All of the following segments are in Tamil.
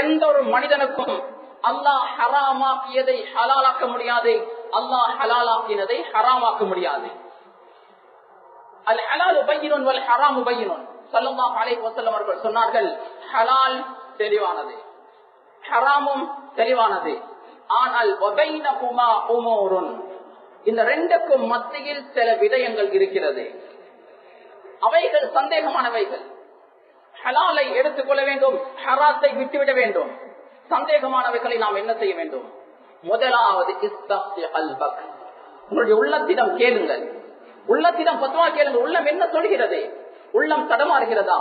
எந்த ஒரு மனிதனுக்கும் அல்லாஹ் ஹராமாக்கியதை ஹலாலாக்க முடியாது. அல்லாஹ் ஹலாலாக்கினதை ஹராமாக்க முடியாது. அல் ஹலால் உபயினுன் வல் ஹராம் உபயினுன் சல்லல்லாஹு அலை வஸல்லம் அவர்கள் சொன்னார்கள் ஹலால் தெளிவானது ஹராமும் தெளிவானது. ஆனால் வபைனஹுமா உமூருன். இந்த ரெண்டுக்கும் மத்தியில் சில விடயங்கள் இருக்கிறது. அவைகள் சந்தேகமானவைகள். ஹலாலை எடுத்துக்கொள்ள வேண்டும் ஹராத்தை விட்டுவிட வேண்டும். சந்தேகமானவைகளை நாம் என்ன செய்ய வேண்டும்? முதலாவது இஸ்தப்தி அல்பக் உங்களுடைய உள்ளத்திடம் கேளுங்கள். உள்ளத்திடம் பத்துவா கேளுங்க உள்ளம் என்ன சொல்கிறது? உள்ளம் தடமாறுகிறதா?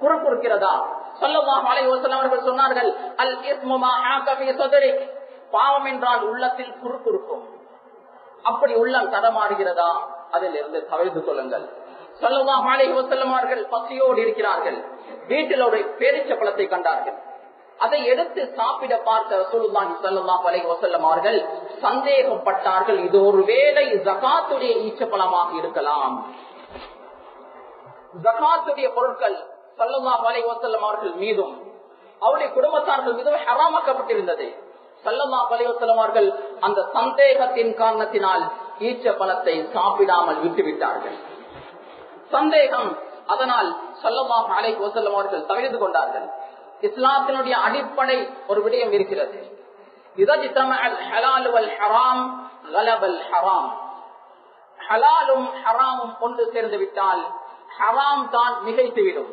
குறுக்குறுக்கிறதா? சொல்லலாம் அலை அவர்கள் சொன்னார்கள் அல் இஸ்முமா ஆகபி சதரி பாவம் என்றால் உள்ளத்தில் குறுக்குறுக்கும். அப்படி உள்ளம் தடமாறுகிறதா? அதில் இருந்து தவிர்த்து கொள்ளுங்கள் சொல்லலாம் அலை அவர்கள் பசியோடு இருக்கிறார்கள். வீட்டில் ஒரு பேரிச்ச பழத்தை கண்டார்கள். அதை எடுத்து சாப்பிட பார்த்த ரசூலுல்லாஹி ஸல்லல்லாஹு அலைஹி வஸல்லம் அவர்கள் சந்தேகப்பட்டார்கள் இது ஒருவேளை ஜகாத்துடைய ஈச்சப்பழமாக இருக்கலாம். ஜகாத்துடைய பொருட்கள் ஸல்லல்லாஹு அலைஹி வஸல்லம் அவர்கள் மீதும் அவருடைய குடும்பத்தார்கள் மீதும் ஹராமாக்கப்பட்டிருந்தது. ஸல்லல்லாஹு அலைஹி வஸல்லம் அவர்கள் அந்த சந்தேகத்தின் காரணத்தினால் ஈச்ச பழத்தை சாப்பிடாமல் விட்டுவிட்டார்கள். சந்தேகம் அதனால் ஸல்லல்லாஹு அலை கோசல்லம் அவர்கள் தவிர்த்து கொண்டார்கள். இஸ்லாத்தினுடைய அடிப்படை ஒரு விடயம் இருக்கிறது. ஹலாலும் ஹராமும் சேர்ந்து விட்டால் ஹராம் தான் மிகைத்துவிடும்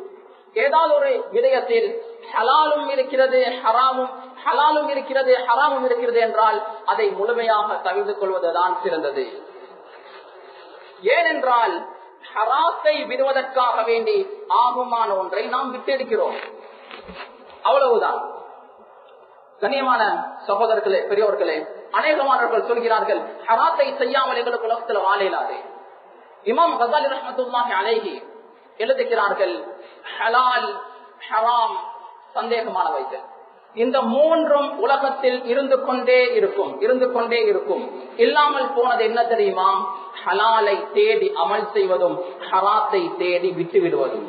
ஏதாவது ஒரு விடயத்தில் ஹலாலும் இருக்கிறது ஹராமும் ஹலாலும் இருக்கிறது ஹராமும் இருக்கிறது என்றால் அதை முழுமையாக தவிர்த்து கொள்வதுதான் சிறந்தது. ஏனென்றால் ஹராத்தை விடுவதற்காக வேண்டி ஆகுமான ஒன்றை நாம் விட்டெடுக்கிறோம். அவ்வளவுதான். கண்ணியமான சகோதரர்களே பெரியோர்களே அநேகமானவர்கள் சொல்கிறார்கள் ஹராத்தை செய்யாமல் எங்களுக்கு உலகத்தில் வாழையிலாதே இமாம் கசாலி ரஹமத்துல்லாஹி அழகி எழுதுகிறார்கள் ஹலால் ஹராம் சந்தேகமானவைகள் இந்த மூன்றும் உலகத்தில் இருந்து கொண்டே இருக்கும் இருந்து கொண்டே இருக்கும். இல்லாமல் போனது என்ன தெரியுமா? ஹலாலை தேடி அமல் செய்வதும் ஹராத்தை தேடி விட்டு விடுவதும்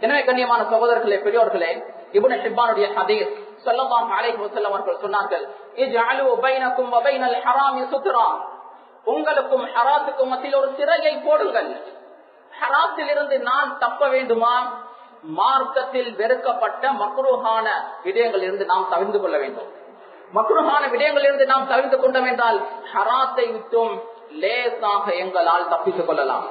எனவே கண்ணியமான சகோதரர்களே பெரியோர்களே இபுன ஷிப்பானுடைய ஹதீஸ் ஸல்லல்லாஹு அலைஹி வஸல்லம் அவர்கள் சொன்னார்கள் இஜ்அலு பைனக்கும் வ பைனல் ஹராமி சுத்ரா. உங்களுக்கும் ஹராத்துக்கும் மத்தியில் ஒரு சிறையை போடுங்கள். ஹராத்தில் இருந்து நான் தப்ப வேண்டுமா? மார்க்கத்தில் வெறுக்கப்பட்ட மக்ரூஹான விடயங்கள் இருந்து நாம் தவிர்த்து கொள்ள வேண்டும். மக்ரூஹான விடயங்கள் இருந்து நாம் தவிர்த்து கொண்டோம் என்றால் ஹராத்தை விட்டும் லேசாக எங்களால் தப்பித்துக் கொள்ளலாம்.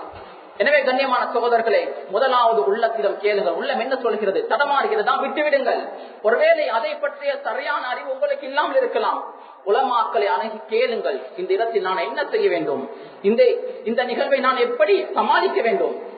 எனவே கண்ணியமான சகோதரர்களே முதலாவது உள்ளத்திடம் கேளுங்கள். உள்ளம் என்ன சொல்கிறது? தடமாறுகிறதா. விட்டுவிடுங்கள். ஒருவேளை அதை பற்றிய சரியான அறிவு உங்களுக்கு இல்லாமல் இருக்கலாம். உலமாக்களை அணுகி கேளுங்கள். இந்த இடத்தில் நான் என்ன செய்ய வேண்டும்? இந்த இந்த நிகழ்வை நான் எப்படி சமாளிக்க வேண்டும்?